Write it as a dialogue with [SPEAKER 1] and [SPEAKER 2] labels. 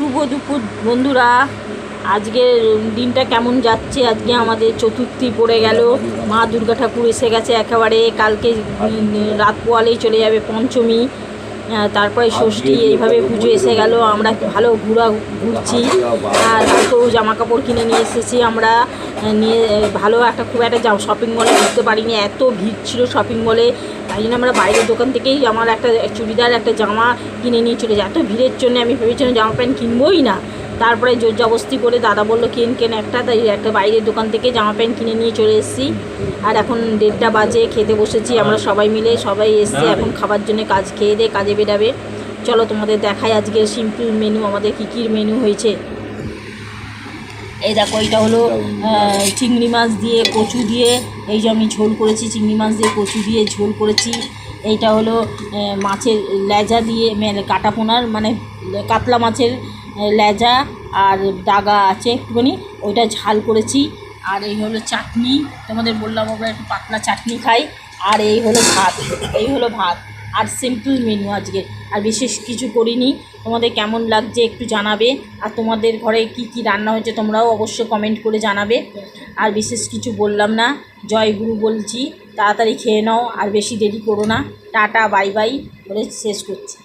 [SPEAKER 1] শুভ দুপুর, বন্ধুরা। আজকে দিনটা কেমন যাচ্ছে? আজকে আমাদের চতুর্থী পড়ে গেল। মা দুর্গা ঠাকুর এসে গেছে একেবারে। কালকে রাত পোয়ালেই চলে যাবে পঞ্চমী। তারপরে ষষ্ঠী, এইভাবে পুজো এসে গেল। আমরা ভালো ঘুরা ঘুরছি। আর তো জামা কাপড় কিনে নিয়ে এসেছি আমরা। নিয়ে ভালো একটা খুব একটা যাও শপিং মলে ঘুরতে পারিনি। এত ভিড় ছিল শপিং মলে তাই জন্য আমরা বাইরের দোকান থেকেই আমার একটা চুড়িদার একটা জামা কিনে নিয়ে চলে যাই। এত ভিড়ের জন্য আমি ভেবেছিলাম জামা প্যান্ট কিনবোই না। তারপরে জোর জবস্তি করে দাদা বলল কেন কেন একটা? তাই একটা বাইরের দোকান থেকে জামা প্যান্ট কিনে নিয়ে চলে এসেছি। আর এখন দেড়টা বাজে খেতে বসেছি আমরা সবাই মিলে। সবাই এসছে এখন খাবার জন্য কাজ খেয়ে দিয়ে কাজে বেরাবে। চলো তোমাদের দেখাই আজকের সিম্পল মেনু আমাদের কী কী মেনু হয়েছে। এই দেখো এটা হলো চিংড়ি মাছ দিয়ে কচু দিয়ে এই যে আমি ঝোল করেছি চিংড়ি মাছ দিয়ে কচু দিয়ে ঝোল করেছি। এইটা হলো মাছের লেজা দিয়ে মানে কাটা পোনার মানে কাতলা মাছের লেজা আর ডাগা আছে একটুখানি ওইটা ঝাল করেছি। আর এই হলো চাটনি তোমাদের বললাম আমরা একটু পাতলা চাটনি খাই। আর এই হলো ভাত এই হলো ভাত। আর সিম্পল মেনু আজকে। আর বিশেষ কিছু করিনি। তোমাদের কেমন লাগছে একটু জানাবে। আর তোমাদের ঘরে কি কি রান্না হয়েছে তোমরাও অবশ্য কমেন্ট করে জানাবে। আর বিশেষ কিছু বললাম না। জয় গুরু বলছি, তাড়াতাড়ি খেয়ে নাও। আর বেশি দেরি করো না। টাটা বাই বাই বলে শেষ করছি।